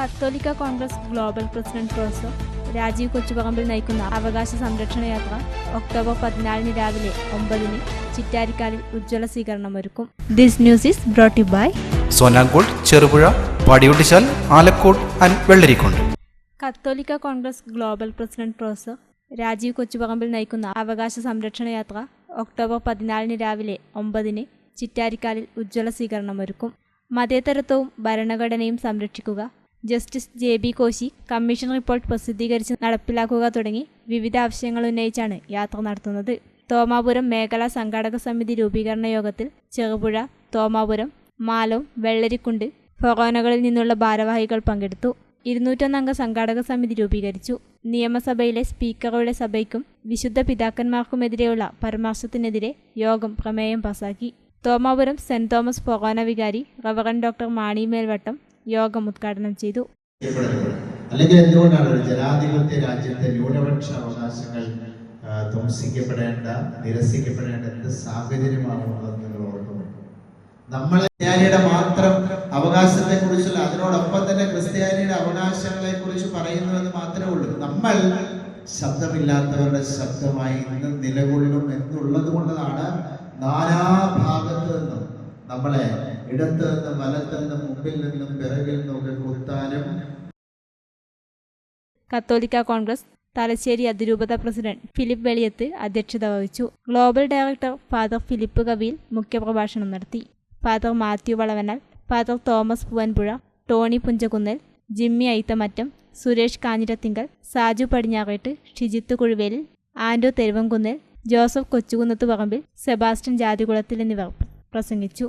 Katholika Congress global president professor Rajeev Kochuparambil നയിക്കുന്ന അവകാശ സംരക്ഷണ യാത്ര ഒക്ടോബർ പതിനാലിന് രാവിലെ ഒമ്പതിന് ചിറ്റാരിക്കാലിൽ ഉജ്ജ്വല സ്വീകരണം ഒരുക്കും. This news is brought by Sonagold Cherupuzha Padiyottuchal Alakode and Vellarikundu Katholika Congress global president professor Rajeev Kochuparambil നയിക്കുന്ന അവകാശ സംരക്ഷണ യാത്ര ഒക്ടോബർ പതിനാലിന് രാവിലെ ഒമ്പതിന് ചിറ്റാരിക്കാലിൽ ഉജ്ജ്വല സ്വീകരണം ഒരുക്കും. മതേതരത്വവും ഭരണഘടനയും സംരക്ഷിക്കുക. Justice J B Koshy commission report പ്രസിദ്ധീകരിച്ച് നടപ്പിലാക്കുക തുടങ്ങി വിവിധ ആവശ്യങ്ങൾ ഉന്നയിച്ചാണ് യാത്ര നടത്തുന്നത്. തോമാപുരം മേഖലാ സംഘാടക സമിതി രൂപീകരണ യോഗത്തിൽ ചെറുപുഴ തോമാപുരം മാലോം വെള്ളരിക്കുണ്ട് ഫൊറോനകളിൽ നിന്നുള്ള ഭാരവാഹികൾ പങ്കെടുത്തു. ഇരുന്നൂറ്റൊന്നംഗ സംഘാടക സമിതി രൂപീകരിച്ചു. നിയമസഭയിലെ സ്പീക്കറുടെ സഭയ്ക്കും വിശുദ്ധ പിതാക്കന്മാർക്കുമെതിരെയുള്ള പരാമർശത്തിനെതിരെ യോഗം പ്രമേയം പാസാക്കി. തോമാപുരം സെന്റ് തോമസ് ഫൊറോന വികാരി റവറൻ ഡോക്ടർ മാണി മേൽവട്ടം യോഗം ഉദ്ഘാടനം ചെയ്തു. അല്ലെങ്കിൽ എന്തുകൊണ്ടാണ് ജനാധിപത്യ രാജ്യത്തെ ന്യൂനപക്ഷ അവകാശങ്ങൾ ധ്വംസിക്കപ്പെടേണ്ട നിരസിക്കപ്പെടേണ്ട എന്ത് സാഹചര്യമാണുള്ളത് നിങ്ങൾ ഓർക്കുന്നു നമ്മളെ ക്രിസ്ത്യാനിയുടെ മാത്രം അവകാശത്തെ കുറിച്ചുള്ള അതിനോടൊപ്പം തന്നെ ക്രിസ്ത്യാനിയുടെ അവകാശങ്ങളെ കുറിച്ച് പറയുന്നു എന്ന് മാത്രമേ ഉള്ളൂ. നമ്മൾ ശബ്ദമില്ലാത്തവരുടെ ശബ്ദമായി ഇന്ന് നിലകൊള്ളും എന്നുള്ളത് കൊണ്ടതാണ് നാനാഭാഗത്ത് നിന്നും നമ്മളെ ഇടത്ത് നിന്നും വലത്തു നിന്നും മുമ്പിൽ നിന്നും പിറകിൽ നിന്നും ഒക്കെ കുത്താനും കത്തോലിക്ക കോൺഗ്രസ് തലശ്ശേരി അതിരൂപത പ്രസിഡന്റ് ഫിലിപ്പ് വെളിയത്ത് അധ്യക്ഷത വഹിച്ചു. Global director father Philip Kaviyil മുഖ്യപ്രഭാഷണം നടത്തി. Father Mathew Valavanal father Thomas Poovanpuzha Tony Punchakunnel Jimmy Aithamattam Suresh Kanjirathinkal Saju Padinjarettu Shijith Kuzhuvelil Ando Theruvamkunnel Joseph Kochukunnath Parambil Sebastian Jathikulathil എന്നിവർ പ്രസംഗിച്ചു.